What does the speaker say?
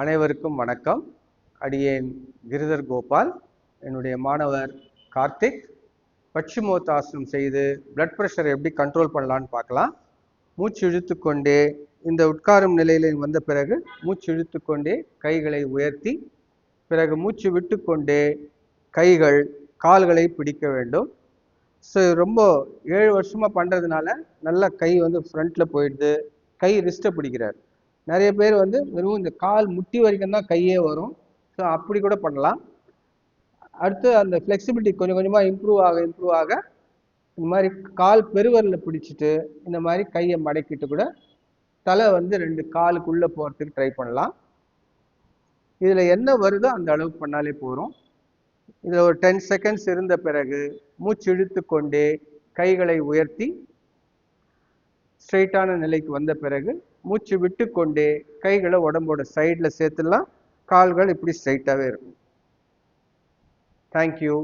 அனைவருக்கும் வணக்கம். அடியேன் கிரிதர் கோபால் என்னுடைய மாணவர் கார்த்திக். பச்சிமோத்தாசனம் செய்து பிளட் ப்ரெஷர் எப்படி கண்ட்ரோல் பண்ணலான்னு பார்க்கலாம். மூச்சு இழுத்துக்கொண்டே இந்த உட்காரும் நிலையில் வந்த பிறகு மூச்சு இழுத்துக்கொண்டே கைகளை உயர்த்தி பிறகு மூச்சு விட்டுக்கொண்டே கைகள் கால்களை பிடிக்க வேண்டும். ஸோ ரொம்ப ஏழு வருஷமாக பண்ணுறதுனால நல்லா கை வந்து ஃப்ரண்ட்டில் போயிடுது. கை ரிஸ்ட்டை பிடிக்கிறார். நிறைய பேர் வந்து வெறும் இந்த கால் முட்டி வரைக்கும் தான் கையே வரும். ஸோ அப்படி கூட பண்ணலாம். அடுத்து அந்த ஃப்ளெக்சிபிலிட்டி கொஞ்சம் கொஞ்சமாக இம்ப்ரூவ் ஆக இம்ப்ரூவ் ஆக இந்த மாதிரி கால் பெருவரில் பிடிச்சிட்டு இந்த மாதிரி கையை மடக்கிட்டு கூட தலை வந்து ரெண்டு காலுக்குள்ளே போகிறதுக்கு ட்ரை பண்ணலாம். இதில் என்ன வருதோ அந்த அளவுக்கு பண்ணாலே போகிறோம் இதில் ஒரு டென் செகண்ட்ஸ் இருந்த பிறகு மூச்சு இழுத்து கொண்டே கைகளை உயர்த்தி ஸ்ட்ரெயிட்டான நிலைக்கு வந்த பிறகு மூச்சு விட்டு கொண்டே கைகளை உடம்போட சைடில் சேர்த்துலாம் கால்கள் இப்படி ஸ்ட்ரைட்டாகவே இருக்கும். தேங்க்யூ